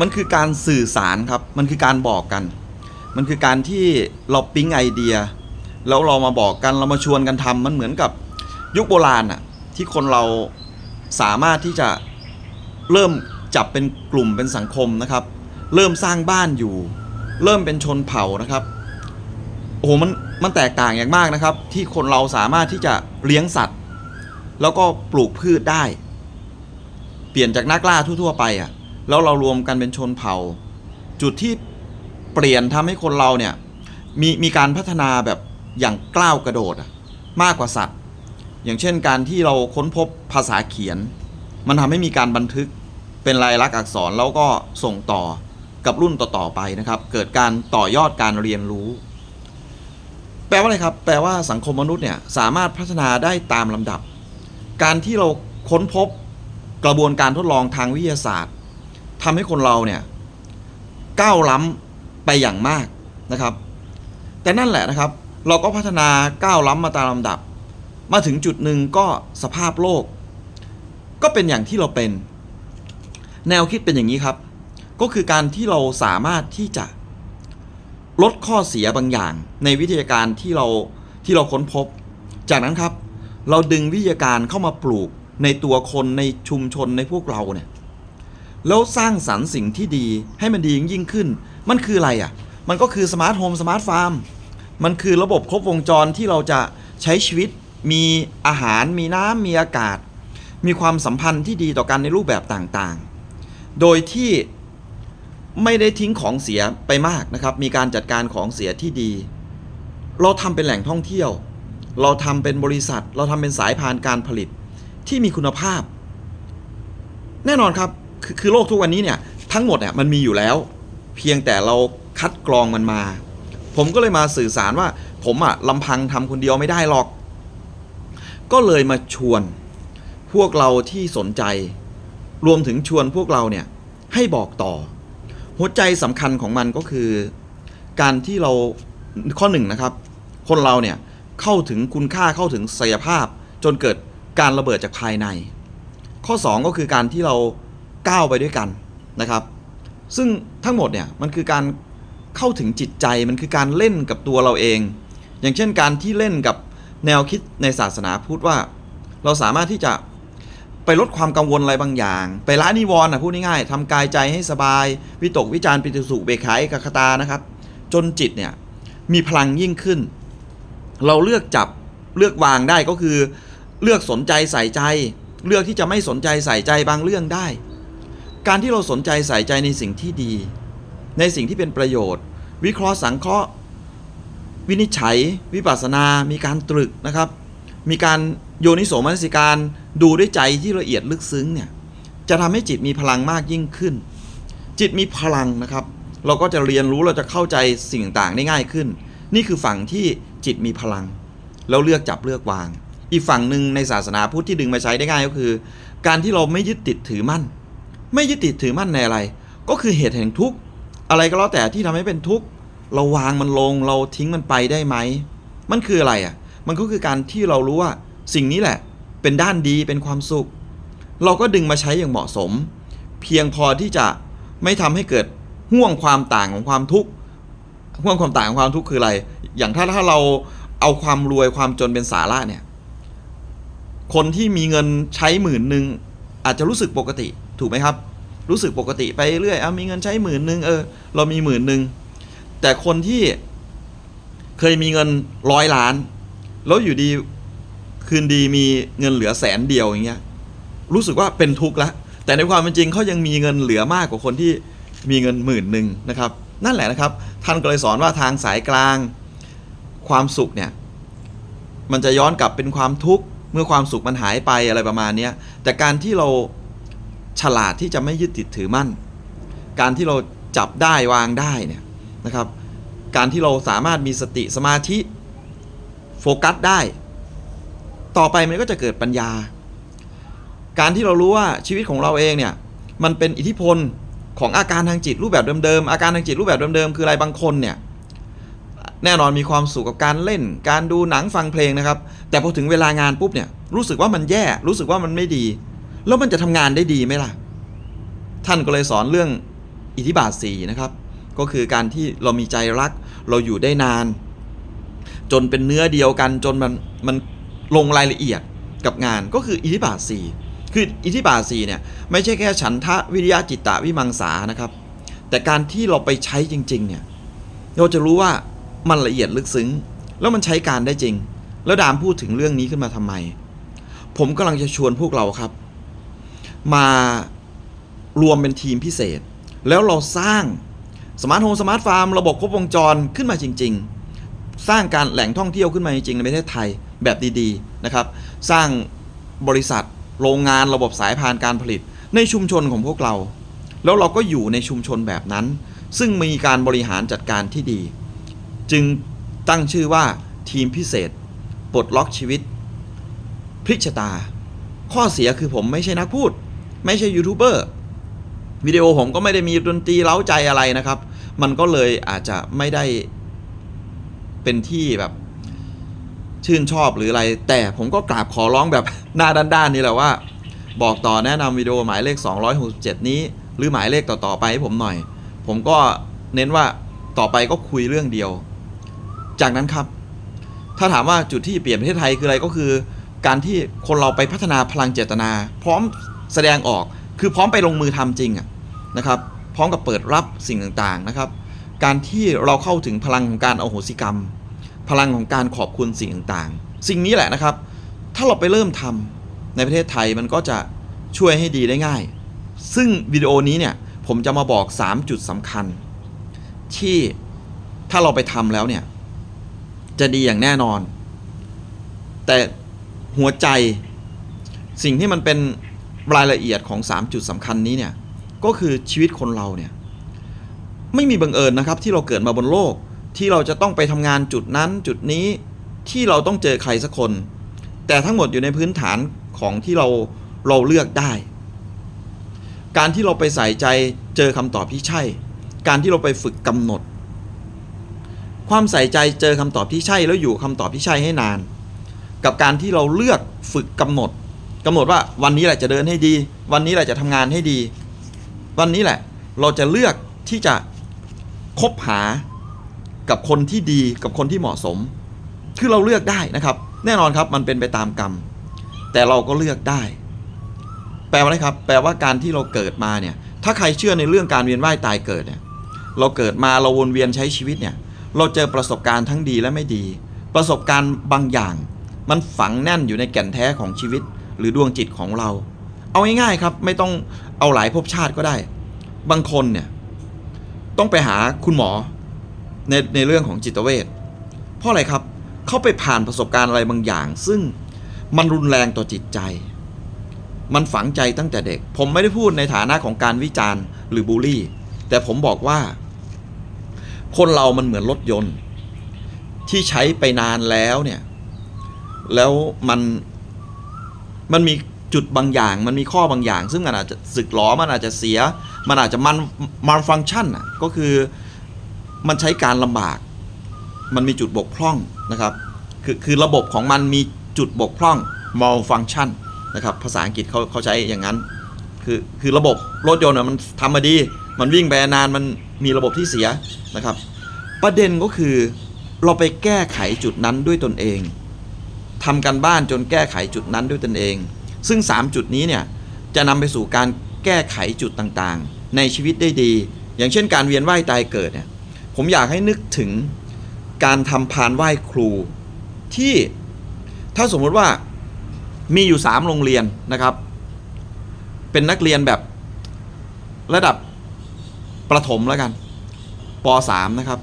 มันคือการสื่อสารครับ มันคือการบอกกัน มันคือการที่เราปิ๊งไอเดีย แล้วเรามาบอกกันเรามาชวนกันทำมันเหมือนกับยุคโบราณอะที่คนเราสามารถที่จะเริ่มจับเป็นกลุ่มเป็นสังคมนะครับ เริ่มสร้างบ้านอยู่ เริ่มเป็นชนเผ่านะครับโอ้โหมันมันแตกต่างอย่างมากนะครับ ที่คนเราสามารถที่จะเลี้ยงสัตว์ แล้วก็ปลูกพืชได้ เปลี่ยนจากนักล่าทั่ว ๆ ไปอะ แล้วเรารวมกันเป็นชนเผ่า จุดที่เปลี่ยนทำให้คนเราเนี่ยมีมีการพัฒนาแบบอย่างกล้าวกระโดดอะมากกว่าสัตว์ อย่างเช่นการที่เราค้นพบภาษาเขียน มันทำให้มีการบันทึกเป็นลายลักษณ์อักษรแล้วก็ส่งต่อกับรุ่นต่อๆไปนะครับ เกิดการต่อยอดการเรียนรู้ แปลว่าอะไรครับ แปลว่าสังคมมนุษย์เนี่ยสามารถพัฒนาได้ตามลำดับ การที่เราค้นพบกระบวนการทดลองทางวิทยาศาสตร์ ทำให้คนเราเนี่ยก้าวล้ำไปอย่างมากนะครับ แต่นั่นแหละนะครับ เราก็พัฒนาก้าวล้ำมาตามลำดับ มาถึงจุดหนึ่งก็สภาพโลก ก็เป็นอย่างที่เราเป็น แนวคิดเป็นอย่างนี้ครับ ก็คือการที่เราสามารถที่จะลดข้อเสียบางอย่าง ในวิทยาการที่เราที่เราค้นพบ จากนั้นครับ เราดึงวิทยาการเข้ามาปลูกในตัวคนในชุมชนในพวกเราเนี่ย แล้วสร้างสรรค์สิ่งที่ดีให้มันดียิ่งยิ่งขึ้น มันคืออะไรอะ มันก็คือสมาร์ทโฮมสมาร์ทฟาร์มมันคือระบบครบวงจรที่เราจะใช้ชีวิต มีอาหาร มีน้ำมีอากาศ มีความสัมพันธ์ที่ดีต่อกันในรูปแบบต่างๆ โดยที่ไม่ได้ทิ้งของเสียไปมากนะครับ มีการจัดการของเสียที่ดี เราทำเป็นแหล่งท่องเที่ยว เราทำเป็นบริษัท เราทำเป็นสายพานการผลิตที่มีคุณภาพ แน่นอนครับ คือคือโลกทุกวันนี้เนี่ยทั้งหมดเนี่ยมันมีอยู่แล้ว เพียงแต่เราคัดกรองมันมา ผมก็เลยมาสื่อสารว่า ผมอะลำพังทำคนเดียวไม่ได้หรอก ก็เลยมาชวนพวกเราที่สนใจ รวมถึงชวนพวกเราเนี่ยให้บอกต่อ หัวใจสำคัญของมันก็คือ การที่เราข้อหนึ่งนะครับ คนเราเนี่ยเข้าถึงคุณค่าเข้าถึงศักยภาพ จนเกิดการระเบิดจากภายใน ข้อ 2 ก็คือการที่เรา ก้าวไปด้วยกันนะครับ ซึ่งทั้งหมดเนี่ยมันคือการเข้าถึงจิตใจมันคือการเล่นกับตัวเราเอง อย่างเช่นการที่เล่นกับแนวคิดในศาสนาพุทธว่า เราสามารถที่จะไปลดความกังวลอะไรบางอย่าง ไปละนิวรณ์นะพูดง่ายๆทำกายใจให้สบาย วิตกวิจารปิติสุเบกขาเอกคตานะครับ จนจิตเนี่ยมีพลังยิ่งขึ้น เราเลือกจับเลือกวางได้ก็คือ เลือกสนใจใส่ใจ เลือกที่จะไม่สนใจใส่ใจบางเรื่องได้ การที่เราสนใจใส่ใจในสิ่งที่ดี ในสิ่งที่เป็นประโยชน์ วิเคราะห์สังเคราะห์ วินิจฉัย วิปัสสนา มีการตรึกนะครับ มีการโยนิโสมนสิการดูด้วยใจที่ละเอียดลึกซึ้งเนี่ยจะทำให้จิตมีพลังมากยิ่งขึ้น จิตมีพลังนะครับ เราก็จะเรียนรู้เราจะเข้าใจสิ่งต่างได้ง่ายขึ้น นี่คือฝั่งที่จิตมีพลัง แล้วเลือกจับเลือกวาง อีกฝั่งหนึ่งในศาสนาพุทธที่ดึงมาใช้ได้ง่ายก็คือ การที่เราไม่ยึดติดถือมั่น ไม่ยึดติดถือมั่นในอะไร ก็คือเหตุแห่งทุกข์อะไรก็แล้วแต่ที่ทำให้เป็นทุกข์เราวางมันลงเราทิ้งมันไปได้ไหม มันคืออะไรอะ มันก็คือการที่เรารู้ว่าสิ่งนี้แหละ เป็นด้านดีเป็นความสุข เราก็ดึงมาใช้อย่างเหมาะสม เพียงพอที่จะไม่ทำให้เกิดห่วงความต่างของความทุกข์ห่วงความต่างของความทุกข์คืออะไร อย่างถ้าถ้าเราเอาความรวยความจนเป็นสาระเนี่ย คนที่มีเงินใช้หมื่นหนึ่งอาจจะรู้สึกปกติ ถูกไหมครับ รู้สึกปกติไปเรื่อยเอามีเงินใช้หมื่นหนึ่งเออเรามีหมื่นหนึ่งแต่คนที่เคยมีเงินร้อยล้าน แล้วอยู่ดีคืนดีมีเงินเหลือแสนเดียวอย่างเงี้ยรู้สึกว่าเป็นทุกข์แล้วแต่ในความเป็นจริงเขายังมีเงินเหลือมากกว่าคนที่มีเงินหมื่นหนึ่งนะครับ นั่นแหละนะครับ ท่านก็เลยสอนว่าทางสายกลาง ความสุขเนี่ย มันจะย้อนกลับเป็นความทุกข์เมื่อความสุขมันหายไปอะไรประมาณนี้แต่การที่เรา ฉลาดที่จะไม่ยึดติดถือมั่น การที่เราจับได้วางได้เนี่ยนะครับ การที่เราสามารถมีสติสมาธิโฟกัสได้ ต่อไปมันก็จะเกิดปัญญา การที่เรารู้ว่าชีวิตของเราเองเนี่ยมันเป็นอิทธิพลของอาการทางจิตรูปแบบเดิมๆ อาการทางจิตรูปแบบเดิมๆ คืออะไรบางคนเนี่ยแน่นอนมีความสุขกับการเล่น การดูหนังฟังเพลงนะครับ แต่พอถึงเวลางานปุ๊บเนี่ยรู้สึกว่ามันแย่รู้สึกว่ามันไม่ดี แล้วมันจะทำงานได้ดีไหมล่ะ ท่านก็เลยสอนเรื่องอิทธิบาทสีนะครับ ก็คือการที่เรามีใจรัก เราอยู่ได้นาน จนเป็นเนื้อเดียวกันจนมันมันลงรายละเอียดกับงานก็คืออิทธิบาทสีคืออิทธิบาทสีเนี่ยไม่ใช่แค่ฉันทะวิริยะจิตตะวิมังสานะครับ แต่การที่เราไปใช้จริงๆเนี่ยเราจะรู้ว่ามันละเอียดลึกซึ้ง แล้วมันใช้การได้จริง แล้วดามพูดถึงเรื่องนี้ขึ้นมาทำไม ผมกำลังจะชวนพวกเราครับ มารวมเป็นทีมพิเศษ แล้วเราสร้างสมาร์ทโฮมสมาร์ทฟาร์มระบบครบวงจรขึ้นมาจริง ๆ สร้างการแหล่งท่องเที่ยวขึ้นมาจริง ๆ ในประเทศไทยแบบดีๆนะครับสร้างบริษัทโรงงานระบบสายพานการผลิตในชุมชนของพวกเรา แล้วเราก็อยู่ในชุมชนแบบนั้น ซึ่งมีการบริหารจัดการที่ดี จึงตั้งชื่อว่าทีมพิเศษปลดล็อกชีวิตพลิกชะตา ข้อเสียคือผมไม่ใช่นักพูด ไม่ใช่ยูทูบเบอร์วิดีโอผมก็ไม่ได้มีดนตรีเล้าใจอะไรนะครับ มันก็เลยอาจจะไม่ได้เป็นที่แบบ ชื่นชอบหรืออะไร แต่ผมก็กราบขอร้องแบบหน้าด้านๆนี่แหละว่า บอกต่อแนะนำวิดีโอหมายเลข 267 นี้ หรือหมายเลขต่อๆไปให้ผมหน่อย ผมก็เน้นว่าต่อไปก็คุยเรื่องเดียว จากนั้นครับ ถ้าถามว่าจุดที่เปลี่ยนประเทศไทยคืออะไรก็คือ การที่คนเราไปพัฒนาพลังเจตนา พร้อม แสดงออก คือพร้อมไปลงมือทำจริงนะครับ พร้อมกับเปิดรับสิ่งต่างๆนะครับ การที่เราเข้าถึงพลังของการอโหสิกรรม พลังของการขอบคุณสิ่งต่างๆ สิ่งนี้แหละนะครับ ถ้าเราไปเริ่มทำในประเทศไทยมันก็จะช่วยให้ดีได้ง่าย ซึ่งวิดีโอนี้เนี่ยผมจะมาบอก 3 จุดสำคัญ ที่ถ้าเราไปทำแล้วเนี่ย จะดีอย่างแน่นอน แต่หัวใจสิ่งที่มันเป็น รายละเอียดของ 3 จุดสำคัญนี้เนี่ยก็คือชีวิตคนเราเนี่ยไม่มีบังเอิญนะครับที่เราเกิดมาบนโลกที่เราจะต้องไปทำงานจุดนั้นจุดนี้ที่เราต้องเจอใครสักคน แต่ทั้งหมดอยู่ในพื้นฐานของที่เราเราเลือกได้ การที่เราไปใส่ใจเจอคำตอบที่ใช่ การที่เราไปฝึกกำหนด ความใส่ใจเจอคำตอบที่ใช่แล้วอยู่คำตอบที่ใช่ให้นาน กับการที่เราเลือกฝึกกำหนด กำหนดว่าวันนี้แหละจะเดินให้ดี วันนี้แหละจะทำงานให้ดี วันนี้แหละ เราจะเลือกที่จะคบหากับคนที่ดีกับคนที่เหมาะสม คือเราเลือกได้นะครับ แน่นอนครับมันเป็นไปตามกรรม แต่เราก็เลือกได้ แปลว่าอะไรครับ แปลว่าการที่เราเกิดมาเนี่ย ถ้าใครเชื่อในเรื่องการเวียนว่ายตายเกิดเนี่ย เราเกิดมาเราวนเวียนใช้ชีวิตเนี่ย เราเจอประสบการณ์ทั้งดีและไม่ดี ประสบการณ์บางอย่าง มันฝังแน่นอยู่ในแก่นแท้ของชีวิต หรือดวงจิตของเรา เอาง่ายๆครับ ไม่ต้องเอาหลายภพชาติก็ได้ บางคนเนี่ยต้องไปหาคุณหมอในในเรื่องของจิตเวชเพราะอะไรครับเขาไปผ่านประสบการณ์อะไรบางอย่าง ซึ่งมันรุนแรงต่อจิตใจ มันฝังใจตั้งแต่เด็ก ผมไม่ได้พูดในฐานะของการวิจารณ์หรือบูลลี่ แต่ผมบอกว่า คนเรามันเหมือนรถยนต์ ที่ใช้ไปนานแล้วเนี่ย แล้วมัน มันมีจุดบางอย่าง มันมีข้อบางอย่าง ซึ่งมันอาจจะสึกหรอมันอาจจะเสีย มันอาจจะมันมันฟัง c t ชันอะก็คือมันใช้การลำบาก มันมีจุดบกพร่องนะครับ คือคือระบบของมันมีจุดบกพร่อง malfunction นะครับภาษาอังกฤษเขาเขาใช้อย่างนั้น คือคือระบบรถยนต์มันทำมาดี มันวิ่งไปนานมันมีระบบที่เสียนะครับ ประเด็นก็คือเราไปแก้ไขจุดนั้นด้วยตนเอง ทำกันบ้านจนแก้ไขจุดนั้นด้วยตนเอง ซึ่ง 3 จุดนี้เนี่ยจะนำไปสู่การแก้ไขจุดต่างๆ ในชีวิตได้ดี อย่างเช่นการเวียนว่ายตายเกิดเนี่ยผมอยากให้นึกถึงการทำพานไหว้ครู ที่ถ้าสมมุติว่ามีอยู่ 3 โรงเรียนนะครับ เป็นนักเรียนแบบระดับประถมแล้วกันป .3 นะครับ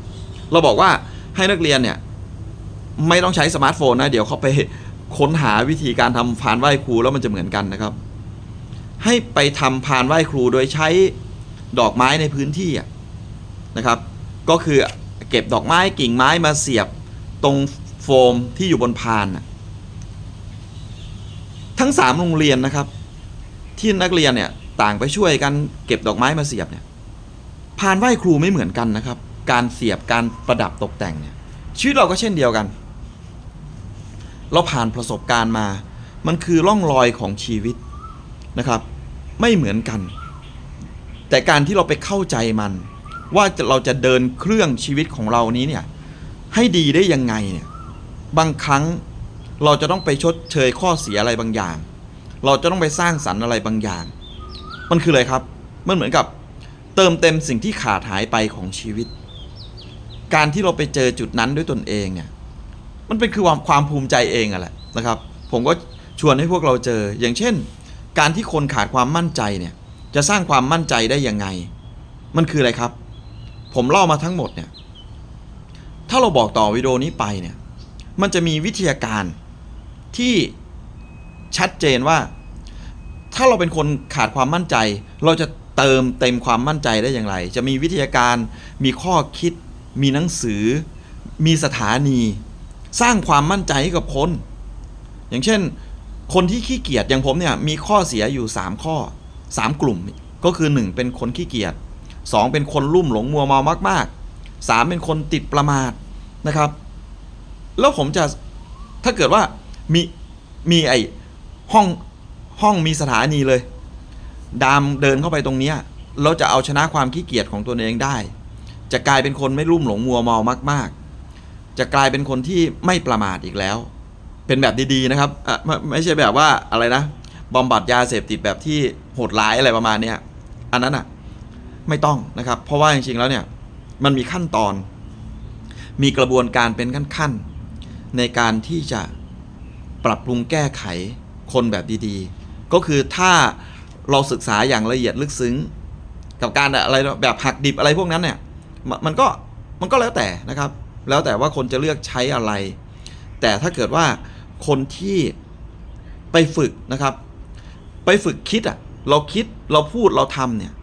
เราบอกว่าให้นักเรียนเนี่ย ไม่ต้องใช้สมาร์ทโฟนนะ เดี๋ยวเขาไปค้นหาวิธีการทำพานไหว้ครูแล้วมันจะเหมือนกันนะครับ ให้ไปทำพานไหว้ครูโดยใช้ดอกไม้ในพื้นที่นะครับ ก็คือเก็บดอกไม้กิ่งไม้มาเสียบตรงโฟมที่อยู่บนพานทั้งสามโรงเรียนนะครับ ที่นักเรียนเนี่ยต่างไปช่วยกันเก็บดอกไม้มาเสียบเนี่ยพานไหว้ครูไม่เหมือนกันนะครับ การเสียบการประดับตกแต่งเนี่ยชีวิตเราก็เช่นเดียวกัน เราผ่านประสบการณ์มา มันคือร่องรอยของชีวิตนะครับ ไม่เหมือนกัน แต่การที่เราไปเข้าใจมัน ว่าเราจะเดินเครื่องชีวิตของเรานี้เนี่ยให้ดีได้ยังไงเนี่ยบางครั้งเราจะต้องไปชดเชยข้อเสียอะไรบางอย่าง เราจะต้องไปสร้างสรรค์อะไรบางอย่าง มันคืออะไรครับ มันเหมือนกับเติมเต็มสิ่งที่ขาดหายไปของชีวิต การที่เราไปเจอจุดนั้นด้วยตนเองเนี่ย มันเป็นคือความความภูมิใจเองอะแหละนะครับ ผมก็ชวนให้พวกเราเจอ อย่างเช่น การที่คนขาดความมั่นใจเนี่ยจะสร้างความมั่นใจได้ยังไง มันคืออะไรครับ ผมเล่ามาทั้งหมดเนี่ยถ้าเราบอกต่อวิดีโอนี้ไปเนี่ยมันจะมีวิทยาการที่ชัดเจนว่า ถ้าเราเป็นคนขาดความมั่นใจ เราจะเติมเต็มความมั่นใจได้อย่างไร จะมีวิทยาการมีข้อคิด มีหนังสือ มีสถานี สร้างความมั่นใจให้กับคน อย่างเช่น คนที่ขี้เกียจอย่างผมเนี่ยมีข้อเสียอยู่ 3 ข้อ 3 กลุ่มก็คือ 1 เป็นคนขี้เกียจ2 เป็นคนลุ่มหลงมัวเมามาก ๆ 3 เป็นคนติดประมาทนะครับ แล้วผมจะถ้าเกิดว่ามีมีไอห้องห้องมีสถานีเลย ดามเดินเข้าไปตรงเนี้ยเราจะเอาชนะความขี้เกียจของตัวเองได้ จะกลายเป็นคนไม่รุ่มหลงมัวเมามาก ๆ จะกลายเป็นคนที่ไม่ประมาทอีกแล้ว เป็นแบบดีๆนะครับอะไม่ไม่ใช่แบบว่าอะไรนะบำบัดยาเสพติดแบบที่โหดร้ายอะไรประมาณเนี้ยอันนั้นอะไม่ต้องนะครับ เพราะว่าจริงๆแล้วเนี่ยมันมีขั้นตอน มีกระบวนการเป็นขั้นๆ ในการที่จะปรับปรุงแก้ไขคนแบบดีๆ ก็คือถ้าเราศึกษาอย่างละเอียดลึกซึ้ง กับการอะไรแบบหักดิบอะไรพวกนั้นเนี่ยมันก็มันก็แล้วแต่นะครับ แล้วแต่ว่าคนจะเลือกใช้อะไร แต่ถ้าเกิดว่าคนที่ไปฝึกนะครับ ไปฝึกคิดอะ เราคิดเราพูดเราทำเนี่ย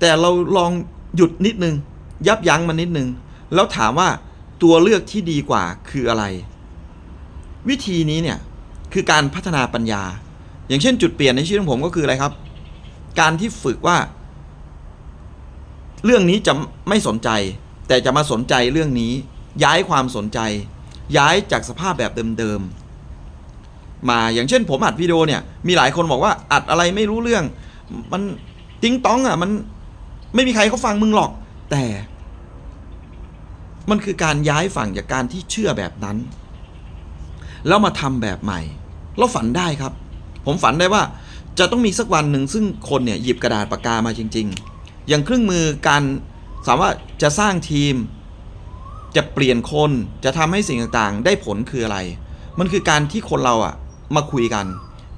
แต่เราลองหยุดนิดนึง ยับยั้งมันนิดนึง แล้วถามว่าตัวเลือกที่ดีกว่าคืออะไร วิธีนี้เนี่ยคือการพัฒนาปัญญา อย่างเช่นจุดเปลี่ยนในชีวิตของผมก็คืออะไรครับ การที่ฝึกว่า เรื่องนี้จะไม่สนใจ แต่จะมาสนใจเรื่องนี้ ย้ายความสนใจ ย้ายจากสภาพแบบเดิมๆมาอย่างเช่น ผมอัดวิดีโอเนี่ยมีหลายคนบอกว่าอัดอะไรไม่รู้เรื่อง มันติ้งต้องอะมันไม่มีใครเขาฟังมึงหรอก แต่ มันคือการย้ายฝั่งจากการที่เชื่อแบบนั้น แล้วมาทำแบบใหม่เราฝันได้ครับ ผมฝันได้ว่าจะต้องมีสักวันหนึ่งซึ่งคนเนี่ยหยิบกระดาษปากกามาจริง ๆ อย่างเครื่องมือการสามารถจะสร้างทีม จะเปลี่ยนคนจะทำให้สิ่งต่างๆ ได้ผลคืออะไร มันคือการที่คนเราอะมาคุยกัน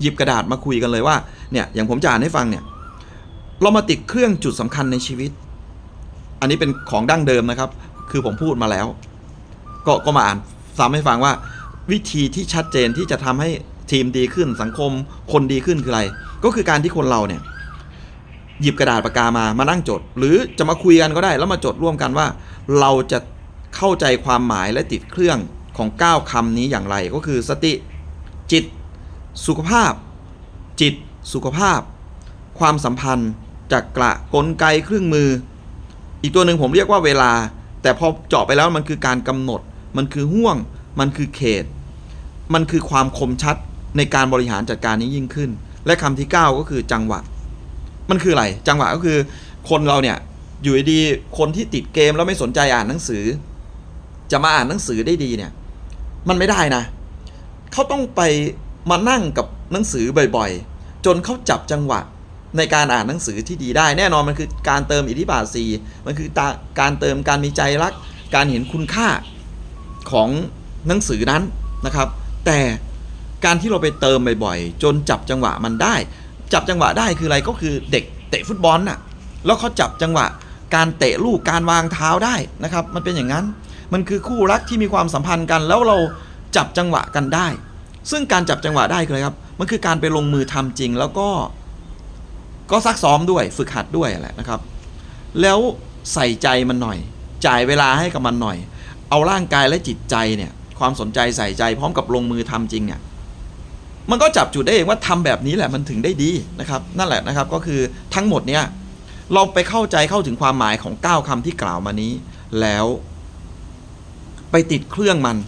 หยิบกระดาษมาคุยกันเลยว่าเนี่ยอย่างผมจะอ่านให้ฟังเนี่ยเรามาติดเครื่องจุดสำคัญในชีวิต อันนี้เป็นของดั้งเดิมนะครับ คือผมพูดมาแล้ว ก็ก็มาอ่านซ้ำให้ฟังว่า วิธีที่ชัดเจนที่จะทำให้ทีมดีขึ้นสังคมคนดีขึ้นคืออะไร ก็คือการที่คนเราเนี่ยหยิบกระดาษปากกามามานั่งจด หรือจะมาคุยกันก็ได้ แล้วมาจดร่วมกันว่า เราจะ เข้าใจความหมายและติดเครื่องของ 9คำนี้อย่างไรก็คือสติ จิต สุขภาพ จิต สุขภาพ ความสัมพันธ์จักระกลไกเครื่องมือ อีกตัวหนึ่งผมเรียกว่าเวลา แต่พอเจาะไปแล้วมันคือการกำหนด มันคือห่วง มันคือเขต มันคือความคมชัดในการบริหารจัดการนี้ยิ่งขึ้น และคำที่ 9 ก็คือจังหวะ มันคืออะไรจังหวะก็คือคนเราเนี่ยอยู่ดีคนที่ติดเกมแล้วไม่สนใจอ่านหนังสือ จะมาอ่านหนังสือได้ดีเนี่ย มันไม่ได้นะ เขาต้องไปมานั่งกับหนังสือบ่อยๆ จนเขาจับจังหวะในการอ่านหนังสือที่ดีได้ แน่นอนมันคือการเติมอิทธิบาทสีมันคือการเติมการมีใจรัก การเห็นคุณค่าของหนังสือนั้นนะครับ แต่การที่เราไปเติมบ่อยๆ จนจับจังหวะมันได้ จับจังหวะได้คืออะไรก็คือเด็กเตะฟุตบอลน่ะ แล้วเขาจับจังหวะ การเตะลูกการวางเท้าได้นะครับ มันเป็นอย่างนั้น มันคือคู่รักที่มีความสัมพันธ์กัน แล้วเราจับจังหวะกันได้ ซึ่งการจับจังหวะได้คืออะไรครับ มันคือการไปลงมือทำจริงแล้วก็ ก็ซักซ้อมด้วยฝึกหัดด้วยแหละนะครับ แล้วใส่ใจมันหน่อย จ่ายเวลาให้กับมันหน่อย เอาร่างกายและจิตใจเนี่ย ความสนใจใส่ใจพร้อมกับลงมือทำจริงเนี่ยมันก็จับจุดได้เองว่าทำแบบนี้แหละมันถึงได้ดีนะครับ นั่นแหละนะครับก็คือทั้งหมดเนี่ยเราไปเข้าใจเข้าถึงความหมายของ 9คำที่กล่าวมานี้แล้ว ไปติดเครื่องมัน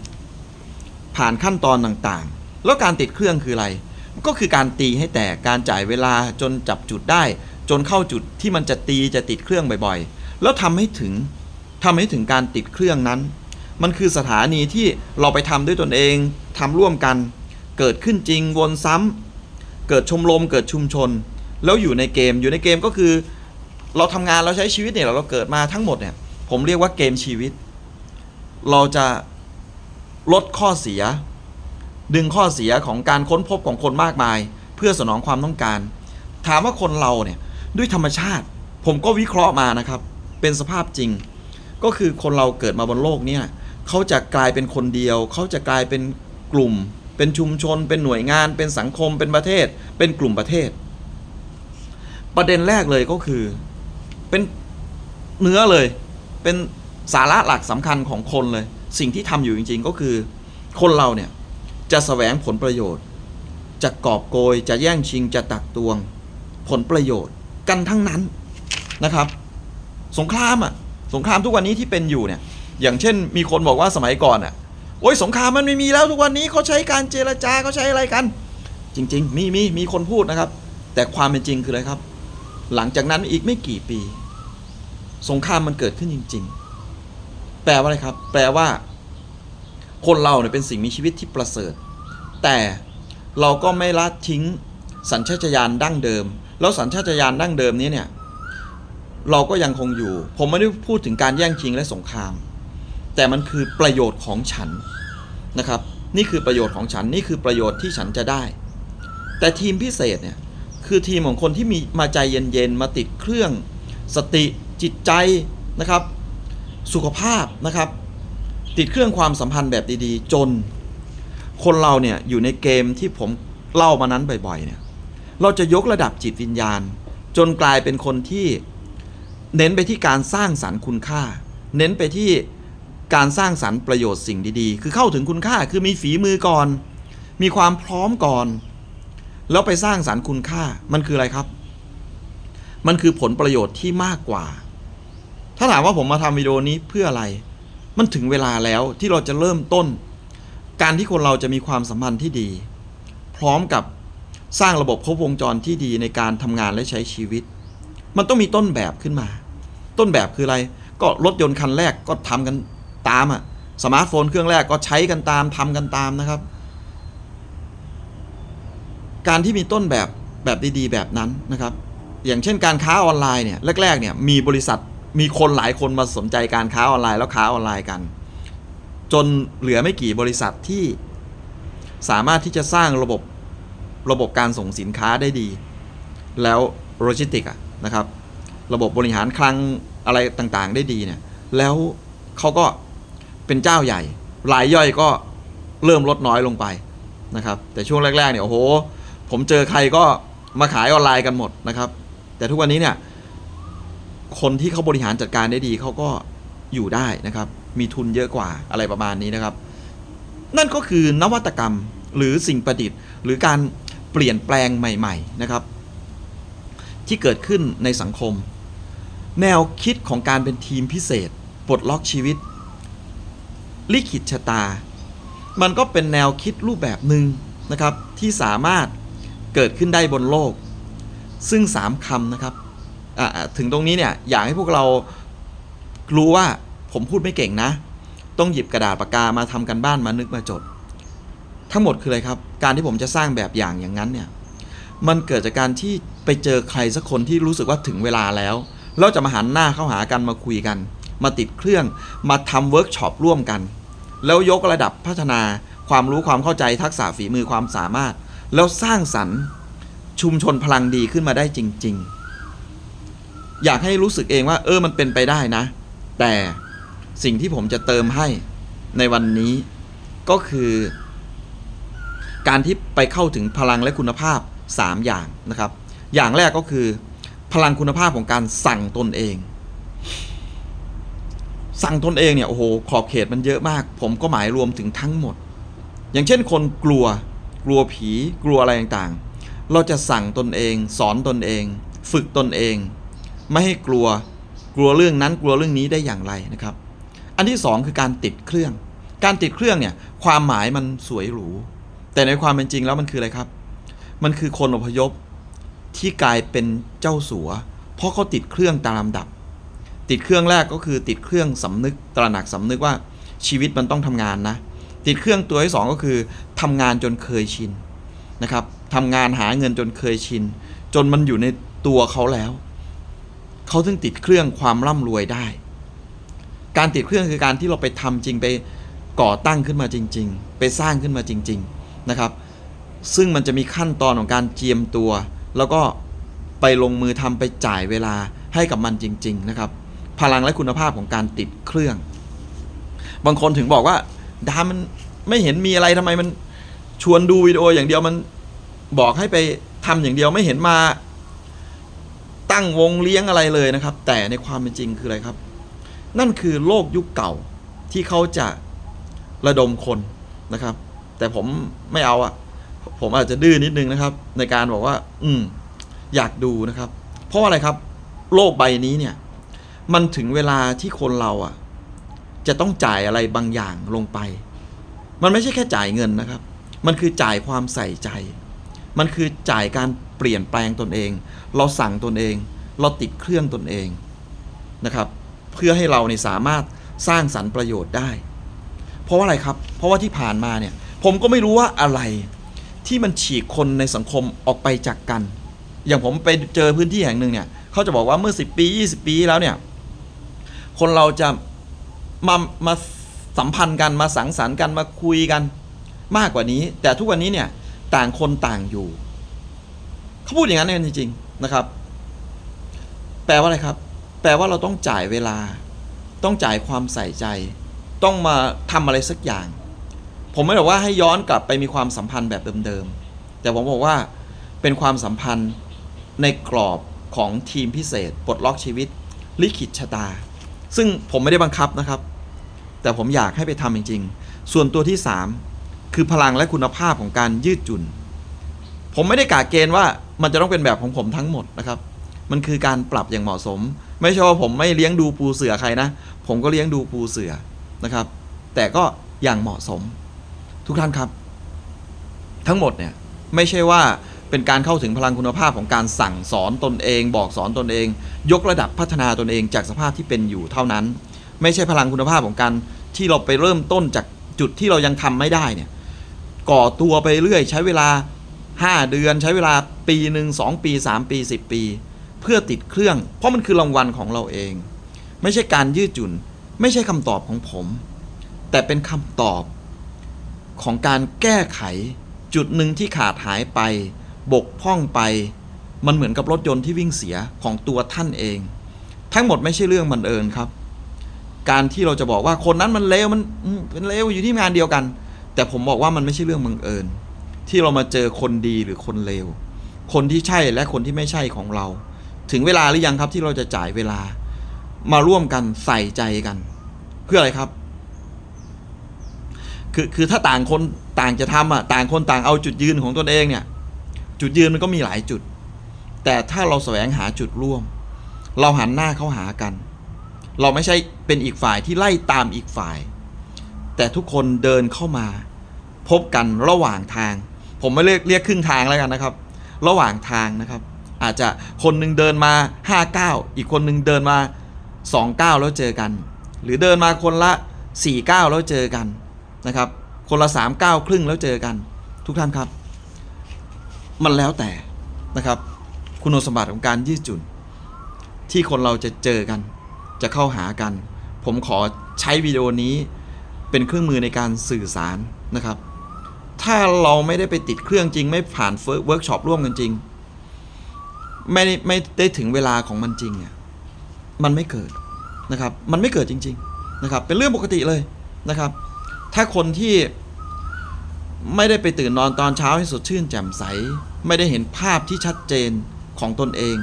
ผ่านขั้นตอนต่างๆ แล้วการติดเครื่องคืออะไร ก็คือการตีให้แตกการจ่ายเวลาจนจับจุดได้ จนเข้าจุดที่มันจะตีจะติดเครื่องบ่อยๆ แล้วทำให้ถึงทำให้ถึงการติดเครื่องนั้น มันคือสถานีที่เราไปทำด้วยตนเองทำร่วมกัน เกิดขึ้นจริงวนซ้ำเกิดชมรมเกิดชุมชน แล้วอยู่ในเกมอยู่ในเกมก็คือ เราทำงานเราใช้ชีวิตเนี่ยเราเกิดมาทั้งหมดเนี่ยผมเรียกว่าเกมชีวิต เราจะลดข้อเสีย ดึงข้อเสียของการค้นพบของคนมากมาย เพื่อสนองความต้องการ ถามว่าคนเราเนี่ยด้วยธรรมชาติ ผมก็วิเคราะห์มานะครับ เป็นสภาพจริง ก็คือคนเราเกิดมาบนโลกเนี่ยเขาจะกลายเป็นคนเดียว เขาจะกลายเป็นกลุ่ม เป็นชุมชน เป็นหน่วยงาน เป็นสังคม เป็นประเทศ เป็นกลุ่มประเทศ ประเด็นแรกเลยก็คือเป็นเนื้อเลย เป็น สาระหลักสำคัญของคนเลย สิ่งที่ทำอยู่จริง ๆ ก็คือ คนเราเนี่ยจะแสวงผลประโยชน์ จะกอบโกย จะแย่งชิง จะตักตวง ผลประโยชน์กันทั้งนั้นนะครับ สงครามอะ สงครามทุกวันนี้ที่เป็นอยู่เนี่ย อย่างเช่น มีคนบอกว่าสมัยก่อนอะ โอ้ยสงครามมันไม่มีแล้วทุกวันนี้เขาใช้การเจรจาเขาใช้อะไรกัน จริง ๆ มีมีมีคนพูดนะครับ แต่ความเป็นจริงคืออะไรครับ หลังจากนั้นอีกไม่กี่ปี สงครามมันเกิดขึ้นจริง ๆ แปลว่าอะไรครับ แปลว่า คนเราเนี่ยเป็นสิ่งมีชีวิตที่ประเสริฐ แต่เราก็ไม่ละทิ้งสัญชาตญาณดั้งเดิม แล้วสัญชาตญาณดั้งเดิมนี้เนี่ย เราก็ยังคงอยู่ ผมไม่ได้พูดถึงการแย่งชิงและสงคราม แต่มันคือประโยชน์ของฉันนะครับ นี่คือประโยชน์ของฉัน นี่คือประโยชน์ที่ฉันจะได้ แต่ทีมพิเศษเนี่ยคือทีมของคนที่มีมาใจเย็นๆ มาติดเครื่อง สติจิตใจนะครับ สุขภาพนะครับ ติดเครื่องความสัมพันธ์แบบดีๆ จน คนเราเนี่ยอยู่ในเกมที่ผมเล่ามานั้นบ่อยๆเนี่ยเราจะยกระดับจิตวิญญาณ จนกลายเป็นคนที่เน้นไปที่การสร้างสรรค์คุณค่า เน้นไปที่การสร้างสรรค์ประโยชน์สิ่งดีๆ คือเข้าถึงคุณค่าคือมีฝีมือก่อน มีความพร้อมก่อน แล้วไปสร้างสรรค์คุณค่ามันคืออะไรครับ มันคือผลประโยชน์ที่มากกว่า ถ้าถามว่าผมมาทำวิดีโอนี้เพื่ออะไร มันถึงเวลาแล้วที่เราจะเริ่มต้น การที่คนเราจะมีความสัมพันธ์ที่ดี พร้อมกับสร้างระบบครบวงจรที่ดีในการทำงานและใช้ชีวิต มันต้องมีต้นแบบขึ้นมา ต้นแบบคืออะไร ก็รถยนต์คันแรกก็ทำกันตามอะสมาร์ทโฟนเครื่องแรกก็ใช้กันตามทำกันตามนะครับ การที่มีต้นแบบแบบดีๆ แบบนั้นนะครับ อย่างเช่นการค้าออนไลน์เนี่ยแรกๆเนี่ยมีบริษัท มีคนหลายคนมาสนใจการค้าออนไลน์แล้วค้าออนไลน์กัน จนเหลือไม่กี่บริษัทที่สามารถที่จะสร้างระบบระบบการส่งสินค้าได้ดี แล้วโลจิสติกอะนะครับ ระบบบริหารคลังอะไรต่างๆ ได้ดีเนี่ยแล้วเขาก็เป็นเจ้าใหญ่ รายย่อยก็เริ่มลดน้อยลงไปนะครับ แต่ช่วงแรก ๆ เนี่ยโอ้โห ผมเจอใครก็มาขายออนไลน์กันหมดนะครับ แต่ทุกวันนี้เนี่ย คนที่เขาบริหารจัดการได้ดีเขาก็อยู่ได้นะครับ มีทุนเยอะกว่าอะไรประมาณนี้นะครับ นั่นก็คือนวัตกรรมหรือสิ่งประดิษฐ์ หรือการเปลี่ยนแปลงใหม่ ๆนะครับ ที่เกิดขึ้นในสังคม แนวคิดของการเป็นทีมพิเศษปลดล็อกชีวิต ลิขิตชะตา มันก็เป็นแนวคิดรูปแบบหนึ่งนะครับ ที่สามารถเกิดขึ้นได้บนโลก ซึ่งสามคำนะครับ ถึงตรงนี้เนี่ยอยากให้พวกเรารู้ว่าผมพูดไม่เก่งนะ ต้องหยิบกระดาษปากกามาทำกันบ้านมานึกมาจด ทั้งหมดคืออะไรครับ การที่ผมจะสร้างแบบอย่างอย่างนั้นเนี่ยมันเกิดจากการที่ไปเจอใครสักคนที่รู้สึกว่าถึงเวลาแล้วเราจะมาหันหน้าเข้าหากันมาคุยกัน มาติดเครื่องมาทำเวิร์กช็อปร่วมกัน แล้วยกระดับพัฒนาความรู้ความเข้าใจทักษะฝีมือความสามารถ แล้วสร้างสรรค์ชุมชนพลังดีขึ้นมาได้จริง ๆ อยากให้รู้สึกเองว่า เออมันเป็นไปได้นะ แต่สิ่งที่ผมจะเติมให้ในวันนี้ก็คือ การที่ไปเข้าถึงพลังและคุณภาพ 3 อย่างนะครับ อย่างแรกก็คือ พลังคุณภาพของการสั่งตนเอง สั่งตนเองเนี่ยโอ้โหขอบเขตมันเยอะมาก ผมก็หมายรวมถึงทั้งหมด อย่างเช่นคนกลัวกลัวผีกลัวอะไรต่างๆ เราจะสั่งตนเอง สอนตนเอง ฝึกตนเอง ไม่ให้กลัวกลัวเรื่องนั้นกลัวเรื่องนี้ได้อย่างไรนะครับ อันที่สองคือการติดเครื่อง การติดเครื่องเนี่ยความหมายมันสวยหรู แต่ในความเป็นจริงแล้วมันคืออะไรครับ มันคือคนอพยพที่กลายเป็นเจ้าสัว เพราะเขาติดเครื่องตามลำดับ ติดเครื่องแรกก็คือติดเครื่องสำนึกตระหนักสำนึกว่าชีวิตมันต้องทำงานนะ ติดเครื่องตัวที่สองก็คือทำงานจนเคยชินนะครับทำงานหาเงินจนเคยชิน จนมันอยู่ในตัวเขาแล้ว เขาถึงติดเครื่องความร่ำรวยได้ การติดเครื่องคือการที่เราไปทำจริงไปก่อตั้งขึ้นมาจริง ๆ ไปสร้างขึ้นมาจริง ๆนะครับ ซึ่งมันจะมีขั้นตอนของการเจียมตัว แล้วก็ไปลงมือทำไปจ่ายเวลาให้กับมันจริง ๆ นะครับ พลังและคุณภาพของการติดเครื่อง บางคนถึงบอกว่าดามันไม่เห็นมีอะไรทำไมมันชวนดูวิดีโออย่างเดียวมันบอกให้ไปทำอย่างเดียวไม่เห็นมา ตั้งวงเลี้ยงอะไรเลยนะครับ แต่ในความเป็นจริงคืออะไรครับ นั่นคือโลกยุคเก่าที่เขาจะระดมคนนะครับ แต่ผมไม่เอาอะผมอาจจะดื้อนิดนึงนะครับ ในการบอกว่า อืม อยากดูนะครับ เพราะว่าอะไรครับ โลกใบนี้เนี่ย มันถึงเวลาที่คนเราอะจะต้องจ่ายอะไรบางอย่างลงไป มันไม่ใช่แค่จ่ายเงินนะครับ มันคือจ่ายความใส่ใจ มันคือจ่ายการ เปลี่ยนแปลงตนเอง เราสั่งตนเอง เราติดเครื่องตนเองนะครับเพื่อให้เราเนี่ยสามารถสร้างสรรค์ประโยชน์ได้ เพราะว่าอะไรครับ เพราะว่าที่ผ่านมาเนี่ยผมก็ไม่รู้ว่าอะไรที่มันฉีกคนในสังคมออกไปจากกัน อย่างผมไปเจอพื้นที่แห่งหนึ่งเนี่ยเขาจะบอกว่าเมื่อ 10 ปี 20 ปีที่แล้วเนี่ยคนเราจะมามาสัมพันธ์กันมาสังสรรค์กันมาคุยกันมากกว่านี้ แต่ทุกวันนี้เนี่ยต่างคนต่างอยู่ เขาพูดอย่างนั้นกันจริง ๆ นะครับ แปลว่าอะไรครับ แปลว่าเราต้องจ่ายเวลา ต้องจ่ายความใส่ใจ ต้องมาทำอะไรสักอย่าง ผมไม่ได้บอกว่าให้ย้อนกลับไปมีความสัมพันธ์แบบเดิมๆ แต่ผมบอกว่าเป็นความสัมพันธ์ในกรอบของทีมพิเศษปลดล็อกชีวิต ลิขิตชะตา ซึ่งผมไม่ได้บังคับนะครับ แต่ผมอยากให้ไปทำจริง ๆ ส่วนตัวที่ 3 คือพลังและคุณภาพของการยืดหยุ่น ผมไม่ได้กาเกณฑ์ว่ามันจะต้องเป็นแบบของผมทั้งหมดนะครับ มันคือการปรับอย่างเหมาะสม ไม่ใช่ว่าผมไม่เลี้ยงดูปูเสือใครนะ ผมก็เลี้ยงดูปูเสือนะครับ แต่ก็อย่างเหมาะสม ทุกท่านครับ ทั้งหมดเนี่ยไม่ใช่ว่าเป็นการเข้าถึงพลังคุณภาพของการสั่งสอนตนเอง บอกสอนตนเอง ยกระดับพัฒนาตนเองจากสภาพที่เป็นอยู่เท่านั้น ไม่ใช่พลังคุณภาพของการที่เราไปเริ่มต้นจากจุดที่เรายังทำไม่ได้เนี่ยก่อตัวไปเรื่อยใช้เวลา 5 เดือนใช้เวลาปีหนึ่ง2ปี 3 ปี 10 ปี เพื่อติดเครื่อง เพราะมันคือรางวัลของเราเอง ไม่ใช่การยืดหยุ่น ไม่ใช่คำตอบของผม แต่เป็นคำตอบของการแก้ไขจุดหนึ่งที่ขาดหายไป บกพร่องไป มันเหมือนกับรถยนต์ที่วิ่งเสียของตัวท่านเอง ทั้งหมดไม่ใช่เรื่องบังเอิญครับ การที่เราจะบอกว่าคนนั้นมันเลวมันเป็นเลวอยู่ที่งานเดียวกัน แต่ผมบอกว่ามันไม่ใช่เรื่องบังเอิญ ที่เรามาเจอคนดีหรือคนเลว คนที่ใช่และคนที่ไม่ใช่ของเรา ถึงเวลาหรือยังครับที่เราจะจ่ายเวลา มาร่วมกันใส่ใจกัน เพื่ออะไรครับ คือคือถ้าต่างคนต่างจะทำอะต่างคนต่างเอาจุดยืนของตนเองเนี่ย จุดยืนมันก็มีหลายจุด แต่ถ้าเราแสวงหาจุดร่วม เราหันหน้าเข้าหากัน เราไม่ใช่เป็นอีกฝ่ายที่ไล่ตามอีกฝ่าย แต่ทุกคนเดินเข้ามา พบกันระหว่างทาง ผมไม่เรียกเรียกครึ่งทางแล้วกันนะครับ ระหว่างทางนะครับ อาจจะคนหนึ่งเดินมา5ก้าอีกคนหนึ่งเดินมา2ก้าแล้วเจอกัน หรือเดินมาคนละ4ก้าแล้วเจอกันนะครับ คนละ3ก้าครึ่งแล้วเจอกัน ทุกท่านครับ มันแล้วแต่นะครับ คุณสมบัติของการยืดหยุ่นที่คนเราจะเจอกัน จะเข้าหากัน ผมขอใช้วิดีโอนี้เป็นเครื่องมือในการสื่อสารนะครับ ถ้าเราไม่ได้ไปติดเครื่องจริง ไม่ผ่านเวิร์กช็อปร่วมกันจริง ไม่ได้ไม่ได้ถึงเวลาของมันจริงเนี่ยมันไม่เกิดนะครับ มันไม่เกิดจริง ๆนะครับ เป็นเรื่องปกติเลยนะครับ ถ้าคนที่ไม่ได้ไปตื่นนอนตอนเช้าให้สดชื่นแจ่มใส ไม่ได้เห็นภาพที่ชัดเจนของตนเอง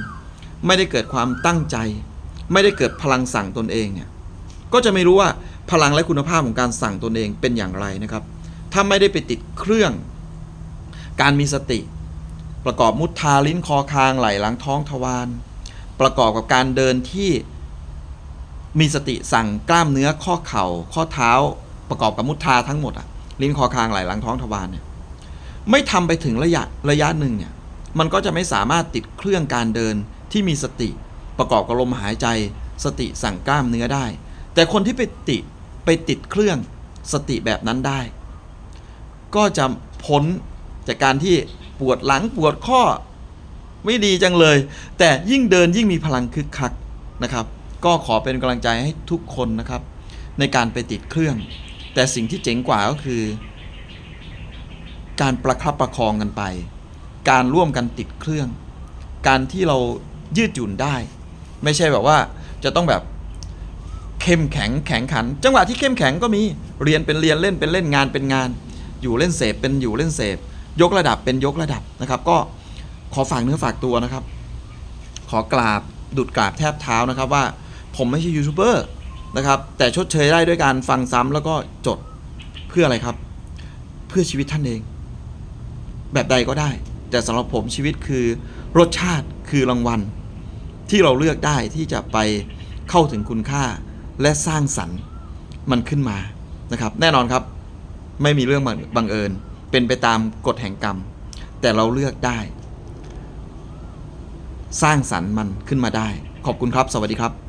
ไม่ได้เกิดความตั้งใจ ไม่ได้เกิดพลังสั่งตนเองเนี่ยก็จะไม่รู้ว่าพลังและคุณภาพของการสั่งตนเองเป็นอย่างไรนะครับ ถ้าไม่ได้ไปติดเครื่อง การมีสติ ประกอบมุทาลิ้นคอคางไหลหลังท้องทวารประกอบกับการเดินที่มีสติสั่งกล้ามเนื้อข้อเข่า ข้อเท้า ประกอบกับมุทาทั้งหมดอะลิ้นคอคางไหลหลังท้องทวารเนี่ยไม่ทำไปถึงระยะระยะหนึ่งเนี่ยมันก็จะไม่สามารถติดเครื่องการเดินที่มีสติ ประกอบกับลมหายใจ สติสั่งกล้ามเนื้อได้ แต่คนที่ไปติดไปติดเครื่องสติแบบนั้นได้ ก็จะพ้นจากการที่ปวดหลังปวดข้อไม่ดีจังเลย แต่ยิ่งเดินยิ่งมีพลังคึกคักนะครับ ก็ขอเป็นกำลังใจให้ทุกคนนะครับ ในการไปติดเครื่อง แต่สิ่งที่เจ๋งกว่าก็คือ การประคับประคองกันไป การร่วมกันติดเครื่อง การที่เรายืดหยุ่นได้ ไม่ใช่แบบว่าจะต้องแบบเข้มแข็งแข็งขัน จังหวะที่เข้มแข็งก็มีเรียนเป็นเรียนเล่นเป็นเล่นงานเป็นงาน อยู่เล่นเสพเป็นอยู่เล่นเสพยกระดับเป็นยกระดับนะครับ ก็ขอฝากเนื้อฝากตัวนะครับ ขอกราบดุดกราบแทบเท้านะครับว่าผมไม่ใช่ยูทูบเบอร์นะครับ แต่ชดเชยได้ด้วยการฟังซ้ำแล้วก็จดเพื่ออะไรครับ เพื่อชีวิตท่านเอง แบบใดก็ได้ แต่สำหรับผมชีวิตคือรสชาติคือรางวัล ที่เราเลือกได้ที่จะไปเข้าถึงคุณค่าและสร้างสรรค์มันขึ้นมานะครับ แน่นอนครับ ไม่มีเรื่องบังบงเอิญ เป็นไปตามกฎแห่งกรรม แต่เราเลือกได้ สร้างสรรค์มันขึ้นมาได้ ขอบคุณครับ สวัสดีครับ